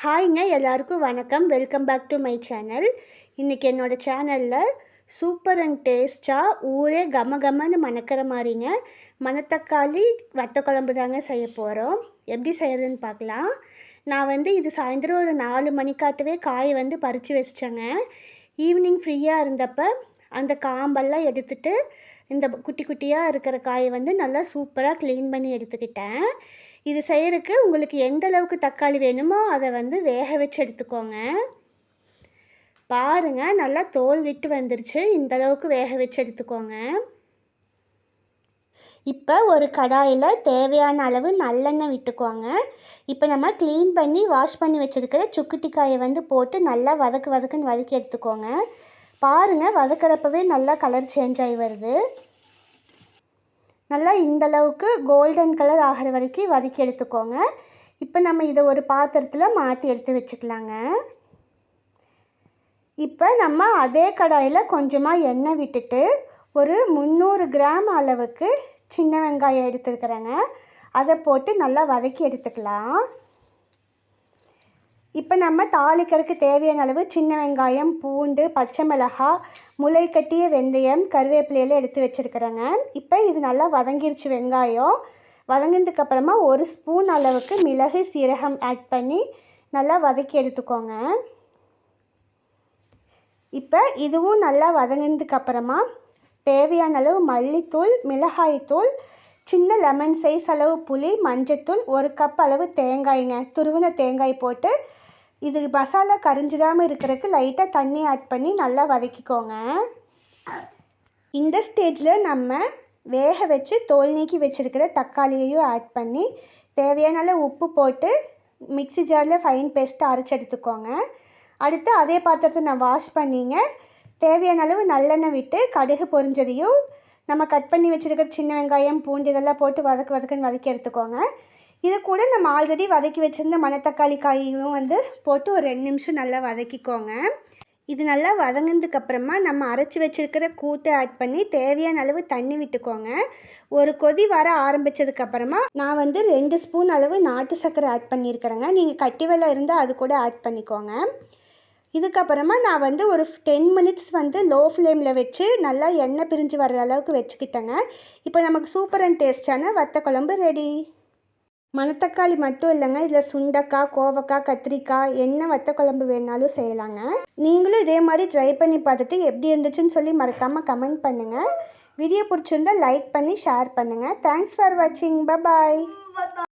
ஹாய்ங்க எல்லாருக்கும் வணக்கம். Welcome back to my channel இன்றைக்கி என்னோடய சேனலில் சூப்பர் அண்ட் டேஸ்ட்டாக ஊரே கம கமன்னு மணக்கிற மாதிரிங்க மணத்தக்காளி வத்த குழம்பு தாங்க செய்ய போகிறோம் எப்படி செய்கிறதுன்னு பார்க்கலாம். நான் வந்து இது சாயந்தரம் ஒரு நாலு மணிக்காட்டவே காயை வந்து பறித்து வச்சிட்டேங்க. ஈவினிங் ஃப்ரீயாக இருந்தப்போ அந்த காம்பெல்லாம் எடுத்துட்டு இந்த குட்டி குட்டியாக இருக்கிற காயை வந்து நல்லா சூப்பராக க்ளீன் பண்ணி எடுத்துக்கிட்டேன். இது செய்கிறதுக்கு உங்களுக்கு எந்த அளவுக்கு தக்காளி வேணுமோ அதை வந்து வேக வச்சு எடுத்துக்கோங்க. பாருங்கள் நல்லா தோல் விட்டு வந்துருச்சு. இந்த அளவுக்கு வேக வச்சு எடுத்துக்கோங்க. இப்போ ஒரு கடாயில் தேவையான அளவு நல்லெண்ணெய் விட்டுக்கோங்க. இப்போ நம்ம க்ளீன் பண்ணி வாஷ் பண்ணி வச்சுருக்கிற சுக்குட்டிக்காயை வந்து போட்டு நல்லா வதக்கு வதக்குன்னு வதக்கி எடுத்துக்கோங்க. பாருங்கள் வதக்கிறப்பவே நல்லா கலர் சேஞ்ச் ஆகி வருது. நல்லா இந்தளவுக்கு கோல்டன் கலர் ஆகிற வரைக்கும் வதக்கி எடுத்துக்கோங்க. இப்போ நம்ம இதை ஒரு பாத்திரத்தில் மாற்றி எடுத்து வச்சுக்கலாங்க. இப்போ நம்ம அதே கடாயில் கொஞ்சமாக எண்ணெய் விட்டுட்டு ஒரு முந்நூறு கிராம் அளவுக்கு சின்ன வெங்காயம் எடுத்துருக்குறேங்க. அதை போட்டு நல்லா வதக்கி எடுத்துக்கலாம். இப்போ நம்ம தாளிக்கிறதுக்கு தேவையான அளவு சின்ன வெங்காயம் பூண்டு பச்சை மிளகாய் முளை கட்டிய வெந்தயம் கருவேப்பிலையில் எடுத்து வச்சுருக்கிறேங்க. இப்போ இது நல்லா வதங்கிருச்சு வெங்காயம். வதங்கினதுக்கப்புறமா ஒரு ஸ்பூன் அளவுக்கு மிளகு சீரகம் ஆட் பண்ணி நல்லா வதக்கி எடுத்துக்கோங்க. இப்போ இதுவும் நல்லா வதங்கினதுக்கப்புறமா தேவையான அளவு மல்லித்தூள் மிளகாய்த்தூள் சின்ன லெமன் சைஸ் அளவு புளி மஞ்சத்தூள் ஒரு கப் அளவு தேங்காய்ங்க துருவின தேங்காய் போட்டு இது மசாலா கரிஞ்சிடாமல் இருக்கிறதுக்கு லைட்டாக தண்ணி ஆட் பண்ணி நல்லா வதக்கிக்கோங்க. இந்த ஸ்டேஜில் நம்ம வேக வச்சு தோல் நீக்கி வச்சுருக்கிற தக்காளியையும் ஆட் பண்ணி தேவையான அளவு உப்பு போட்டு மிக்சி ஜாரில் ஃபைன் பேஸ்ட்டு அரைச்சி எடுத்துக்கோங்க. அடுத்து அதே பாத்திரத்தை நான் வாஷ் பண்ணிங்க. தேவையான அளவு நல்லெண்ணெய் விட்டு கடுகு பொரிஞ்சதையும் நம்ம கட் பண்ணி வச்சுருக்கிற சின்ன வெங்காயம் பூண்டு இதெல்லாம் போட்டு வதக்கு வதக்குன்னு வதக்கி எடுத்துக்கோங்க. இது கூட நம்ம ஆல்ரெடி வதக்கி வச்சுருந்த மணத்தக்காளி காயும் வந்து போட்டு ஒரு ரெண்டு நிமிஷம் நல்லா வதக்கிக்கோங்க. இது நல்லா வதங்கினதுக்கப்புறமா நம்ம அரைச்சி வச்சுருக்கிற கூட்டை ஆட் பண்ணி தேவையான அளவு தண்ணி விட்டுக்கோங்க. ஒரு கொதி வர ஆரம்பித்ததுக்கப்புறமா நான் வந்து ரெண்டு ஸ்பூன் அளவு நாட்டு சர்க்கரை ஆட் பண்ணியிருக்கிறேங்க. நீங்கள் கட்டி வெள்ளம் இருந்தால் அது கூட ஆட் பண்ணிக்கோங்க. இதுக்கப்புறமா நான் வந்து ஒரு டென் மினிட்ஸ் வந்து லோ ஃப்ளேமில் வச்சு நல்லா எண்ணெய் பிரிஞ்சு வர்ற அளவுக்கு வச்சுக்கிட்டேங்க. இப்போ நமக்கு சூப்பர் அண்ட் டேஸ்டான வத்த குழம்பு ரெடி மணத்தக்காளி மட்டும் இல்லைங்க. இதில் சுண்டக்காய் கோவக்காய் கத்திரிக்காய் என்ன வத்த குழம்பு வேணாலும் செய்யலாங்க. நீங்களும் இதே மாதிரி ட்ரை பண்ணி பார்த்துட்டு எப்படி இருந்துச்சுன்னு சொல்லி மறக்காமல் கமெண்ட் பண்ணுங்கள் வீடியோ பிடிச்சிருந்தா லைக் பண்ணி ஷேர் பண்ணுங்கள் தேங்க்ஸ் ஃபார் வாட்சிங் பாய்